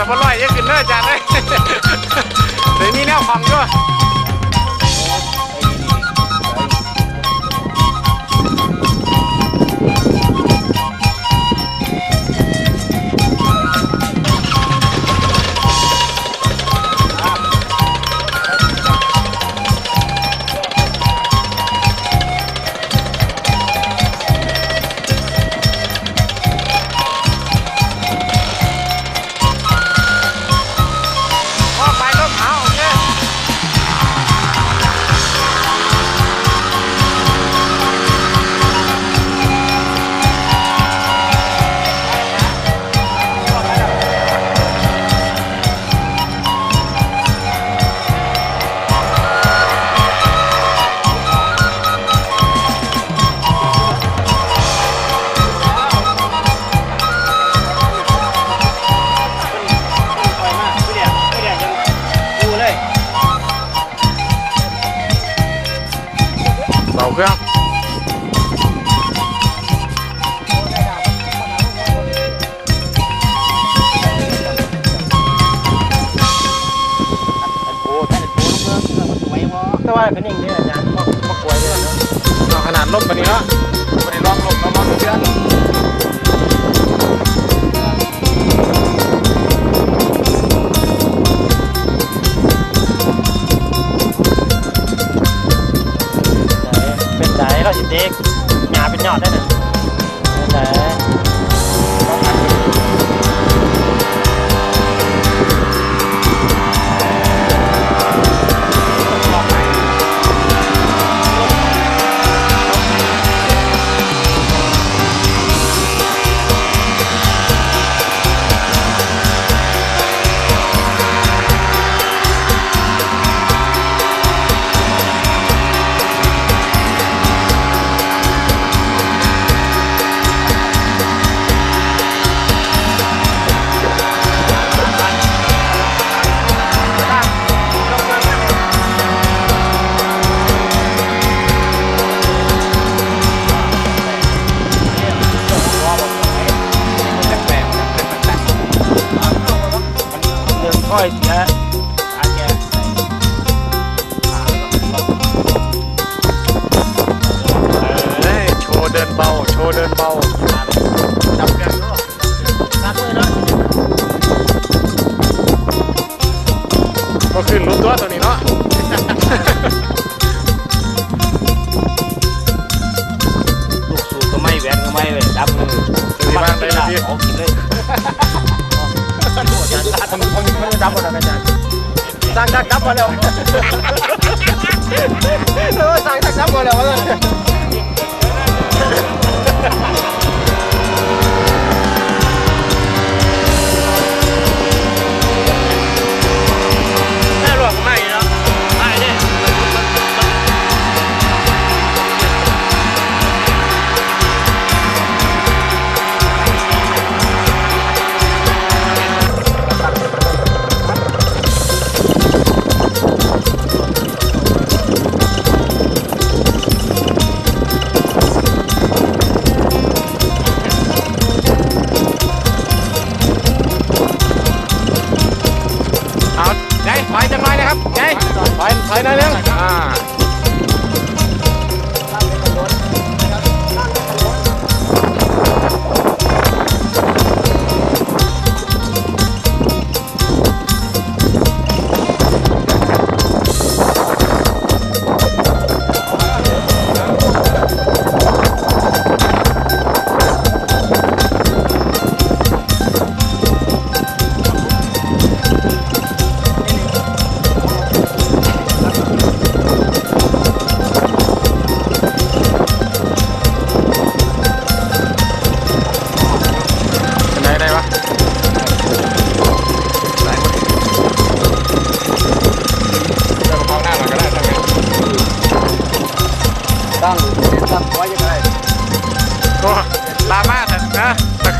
ถ้าบ่ร้อยยังขึ้นเด้ออาจารย์เด้เดี๋ยวนี้แนวของด้วย เบาเครื่องแต่ว่าเป็นอย่างนี้อาจารย์ก็ก็กลัวเลยเนาะเอาขนาดลบไปนี้เนาะ เด็กหยาเป็นยอดได้น่ะเเดินเบา โชว์เดินเบาจับกันเนาะจับเลยเนาะก็ขึ้นรู้ตัวตัวนี้เนาะลูกสูบก็ไม่แหวนก็ไม่เว้ยดับมือดีมากเลยนะพี่ออกกินเลยผมผมไม่ได้จับหมดนะอาจารย์สั่งจักจับมาแล้วเออสั่งจักจับมาแล้ว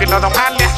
ขึ้นเราต้องพันเลย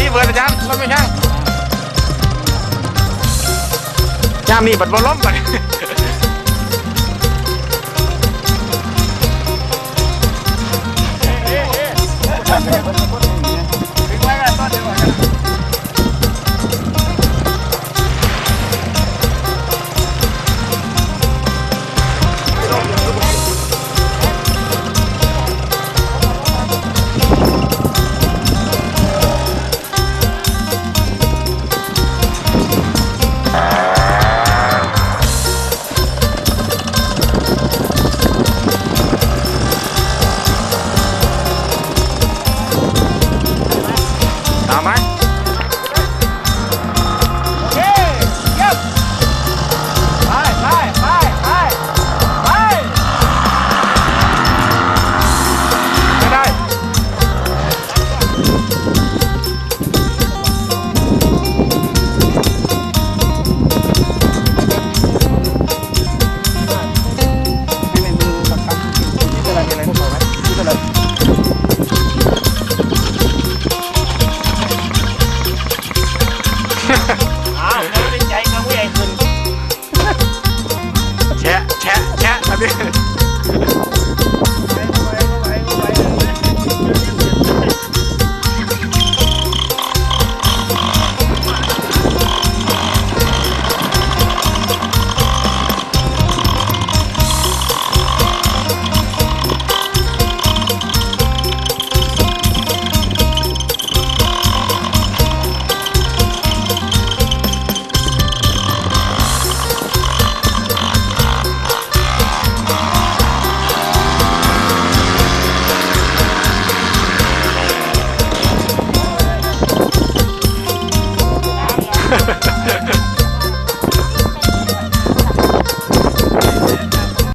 ดีเวอร์ดะจารย์รถไม่ใช่ยามนี่บัดบอลล้มไป อ้าวเขาเป็นใจกับผู้ใหญ่ขึ้นแชะแชะแชะอันนี้